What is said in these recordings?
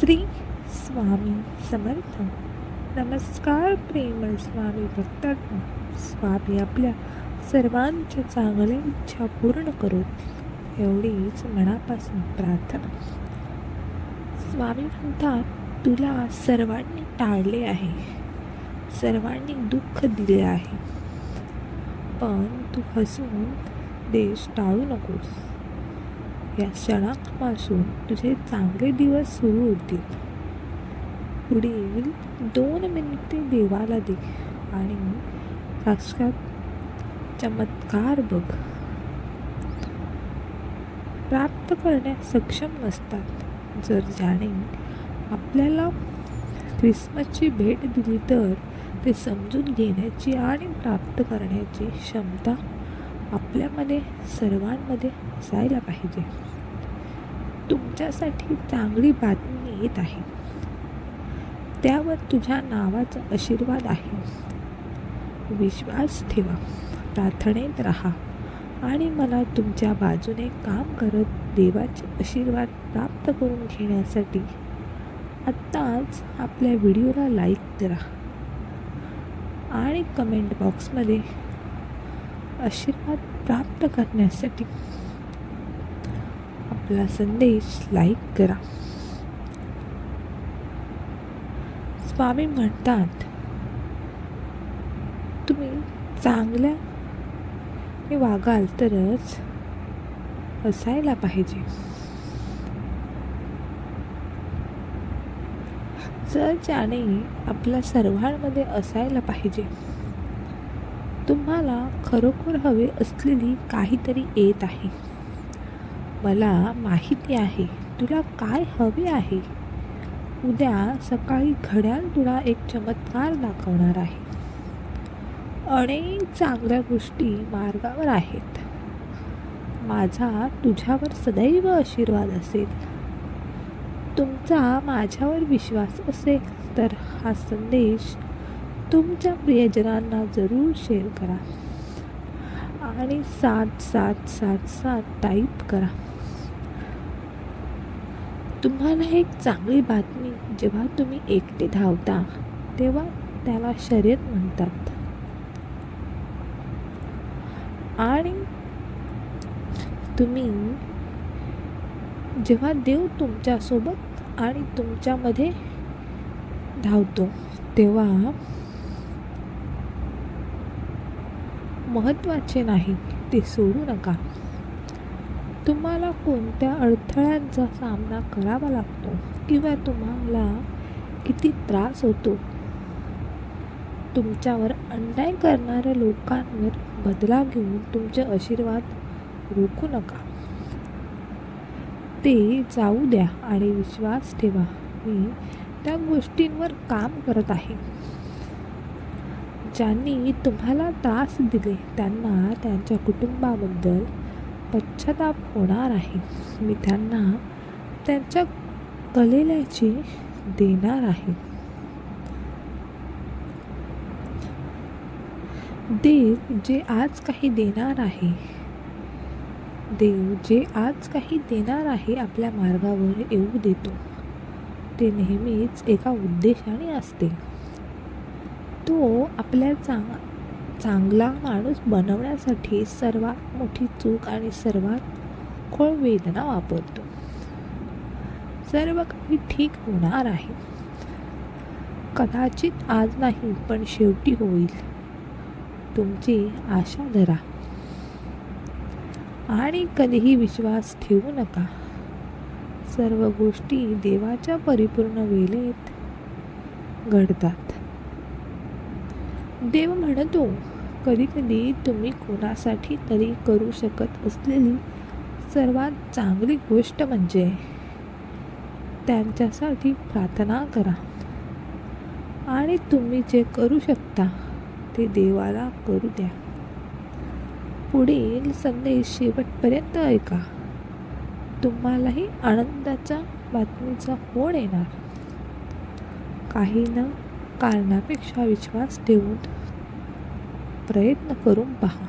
श्री स्वामी समर्थ. नमस्कार प्रेमळ स्वामी भक्तांना. स्वामी आपल्या सर्वांच्या चांगल्या इच्छा पूर्ण करू एवढीच मनापासून प्रार्थना. स्वामी म्हणतात तुला सर्वांनी टाळले आहे. सर्वांनी दुःख दिले आहे. पण तू हसून देश टाळू नकोस. या क्षणापासून तुझे चांगले दिवस सुरू होतील. पुढील दोन मिनिटे देवाला दे आणि साक्षात चमत्कार बघ. प्राप्त करण्यास सक्षम नसतात. जर ज्याने आपल्याला क्रिसमसची भेट दिली तर ते समजून घेण्याची आणि प्राप्त करण्याची क्षमता आपल्यामध्ये सर्वांमध्ये असायला पाहिजे. तुमच्यासाठी चांगली बातमी येत आहे. त्यावर तुझ्या नावाचा आशीर्वाद आहे. विश्वास ठेवा. प्रार्थनेत राहा. आणि मला तुमच्या बाजूने काम करत देवाचे आशीर्वाद प्राप्त करून घेण्यासाठी आत्ताच आपल्या व्हिडिओला लाईक करा. आणि कमेंट बॉक्समध्ये आशीर्वाद प्राप्त करण्यासाठी आपला संदेश लाईक करा. स्वामी म्हणतात तुम्ही चांगल्या वागाल तरच असायला पाहिजे. जर ज्याने आपल्या सर्वांमध्ये असायला पाहिजे तुम्हाला खरोखर हवे असलेली काहीतरी येत आहे. मला माहिती आहे. तुला काय हवे आहे? उद्या सकाळी घड्याळ तुला एक चमत्कार दाखवणार आहे. अनेक चांगल्या गोष्टी मार्गावर आहेत. माझा तुझ्यावर सदैव आशीर्वाद असेल. तुमचा माझ्यावर विश्वास असेल तर हा संदेश तुमच्या प्रियजनांना जरूर शेअर करा. आणि सात सात सात सात टाईप करा. तुम्हाला एक चांगली बातमी जेव्हा तुम्ही एकटे धावता तेव्हा त्याला शर्यत म्हणतात. आणि तुम्ही जेव्हा देव तुमच्यासोबत आणि तुमच्यामध्ये धावतो तेव्हा महत्त्वाचे नाही ते सोडू नका. तुम्हाला कोणत्या अडथळ्यांचा सामना करावा लागतो किंवा तुम्हाला किती त्रास होतो? तुमच्यावर अन्याय करणाऱ्या लोकांवर बदला घेऊन तुमचे आशीर्वाद रोखू नका. ते जाऊ द्या आणि विश्वास ठेवा. मी त्या गोष्टींवर काम करत आहे. ज्यांनी तुम्हाला त्रास दिले त्यांना त्यांच्या कुटुंबाबद्दल पश्चाताप होणार आहे. मी त्यांना त्यांच्या कलेल्याची देणार आहे. देव जे आज काही देणार आहे देव जे आज काही देणार आहे आपल्या मार्गावर येऊ देतो. ते नेहमीच एका उद्देशाने असते. तो आपल्याचा चांगला माणूस बनवण्यासाठी सर्वात मोठी चूक आणि सर्वात खोळ वेदना वापरतो. सर्व काही ठीक होणार आहे. कदाचित आज नाही पण शेवटी होईल. तुमची आशा धरा. आणि कधीही विश्वास ठेवू नका. सर्व गोष्टी देवाच्या परिपूर्ण वेळेत घडतात. देव म्हणतो कधीकधी तुम्ही कोणासाठी तरी करू शकत असलेली सर्वात चांगली गोष्ट म्हणजे त्यांच्यासाठी प्रार्थना करा. आणि तुम्ही जे करू शकता ते देवाला करू द्या. पुढील संदेश शेवटपर्यंत ऐका. तुम्हालाही आनंदाच्या बातमीचा होण येणार. काही न कारणापेक्षा विश्वास ठेवून प्रयत्न करून पहा.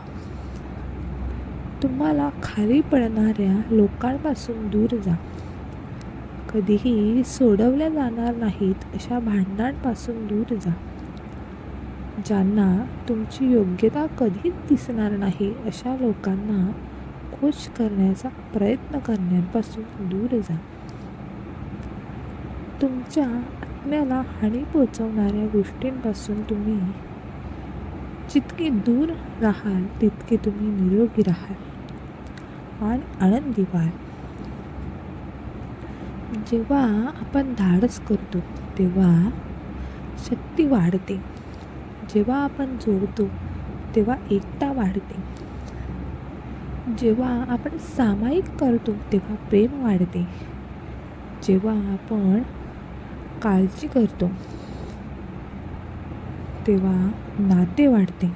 तुम्हाला खाली पडणाऱ्या लोकांपासून दूर जा. कधीही सोडवल्या जाणार नाहीत अशा भांडणांपासून दूर जा. ज्यांना तुमची योग्यता कधीच दिसणार नाही अशा लोकांना खुश करण्याचा प्रयत्न करण्यापासून दूर जा. तुमच्या आत्म्याला हानी पोचवणाऱ्या गोष्टींपासून तुम्ही जितके दूर राहाल तितके तुम्ही निरोगी राहाल. आणि आनंदी व्हाल. जेव्हा आपण धाडस करतो तेव्हा शक्ती वाढते. जेव्हा आपण जोडतो तेव्हा एकता वाढते. जेव्हा आपण सामायिक करतो तेव्हा प्रेम वाढते. जेव्हा आपण काळजी करतो तेव्हा नाते वाढते.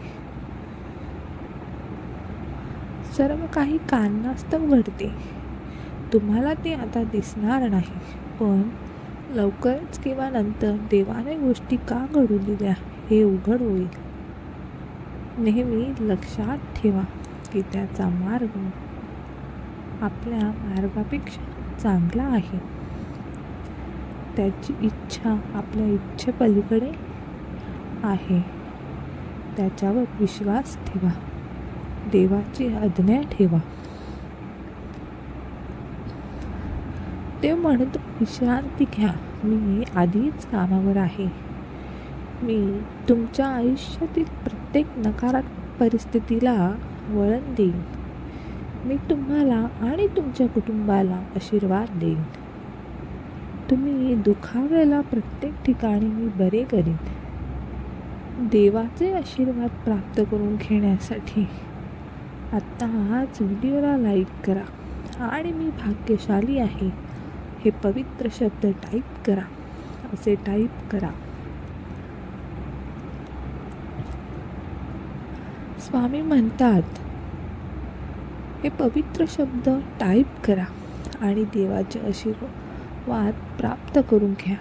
सर्व काही कारणास्तव घडते. तुम्हाला ते आता दिसणार नाही पण लवकरच किंवा नंतर देवाने गोष्टी का घडू दिल्या हे उघड होईल. नेहमी लक्षात ठेवा की त्याचा मार्ग आपल्या मार्गापेक्षा चांगला आहे. त्याची इच्छा आपल्या इच्छेपलीकडे आहे. त्याच्यावर विश्वास ठेवा. देवाची आज्ञा ठेवा. ते म्हणतो विश्रांती घ्या. मी आधीच कामावर आहे. मी तुमच्या आयुष्यातील प्रत्येक नकारात्मक परिस्थितीला वळण देईन. मी तुम्हाला आणि तुमच्या कुटुंबाला आशीर्वाद देईन. तुम्ही दुखावलेला प्रत्येक ठिकाणी मी बरे करीन. देवाचे आशीर्वाद प्राप्त करून घेण्यासाठी आत्ता हाच व्हिडिओला लाईक करा आणि मी भाग्यशाली आहे. हे पवित्र शब्द टाईप करा. असे टाईप करा. स्वामी म्हणतात हे पवित्र शब्द टाईप करा आणि देवाचे आशीर्वाद प्राप्त करून घ्या.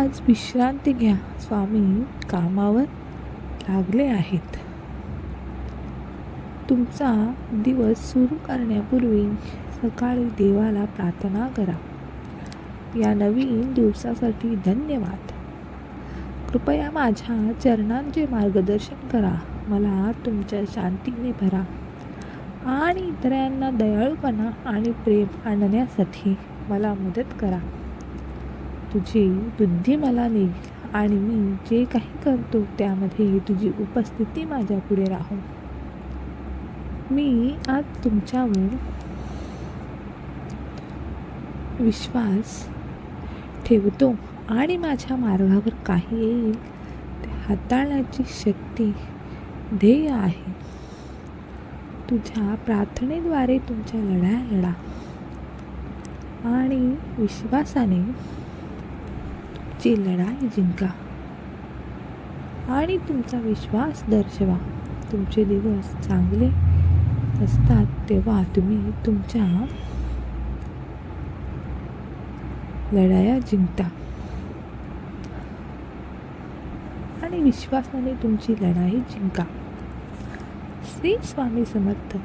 आज विश्रांती घ्या. स्वामी कामावर लागले आहेत. तुमचा दिवस सुरू करण्यापूर्वी सकाळी देवाला प्रार्थना करा. या नवीन दिवसासाठी धन्यवाद. कृपया माझ्या चरणांचे मार्गदर्शन करा. मला तुमच्या शांतीने भरा. आणि इतरांना दयाळूपणा आणि प्रेम आणण्यासाठी मला मदत करा. तुझी बुद्धी मला नेईल आणि मी जे काही करतो त्यामध्ये तुझी उपस्थिती माझ्या पुढे राहू. मी आज तुमच्यावर विश्वास ठेवतो आणि माझ्या मार्गावर काही येईल ते हाताळण्याची शक्ती ध्येय आहे. तुझ्या प्रार्थनेद्वारे तुमच्या लढाया लढा आणि विश्वासाने ची लढाई जिंका. आणि तुमचा विश्वास दर्शवा. तुमचे दिवस चांगले असतात तेव्हा तुम्ही तुमच्या लढाया जिंकता. आणि विश्वासाने तुमची लढाई जिंका. श्री स्वामी समर्थ.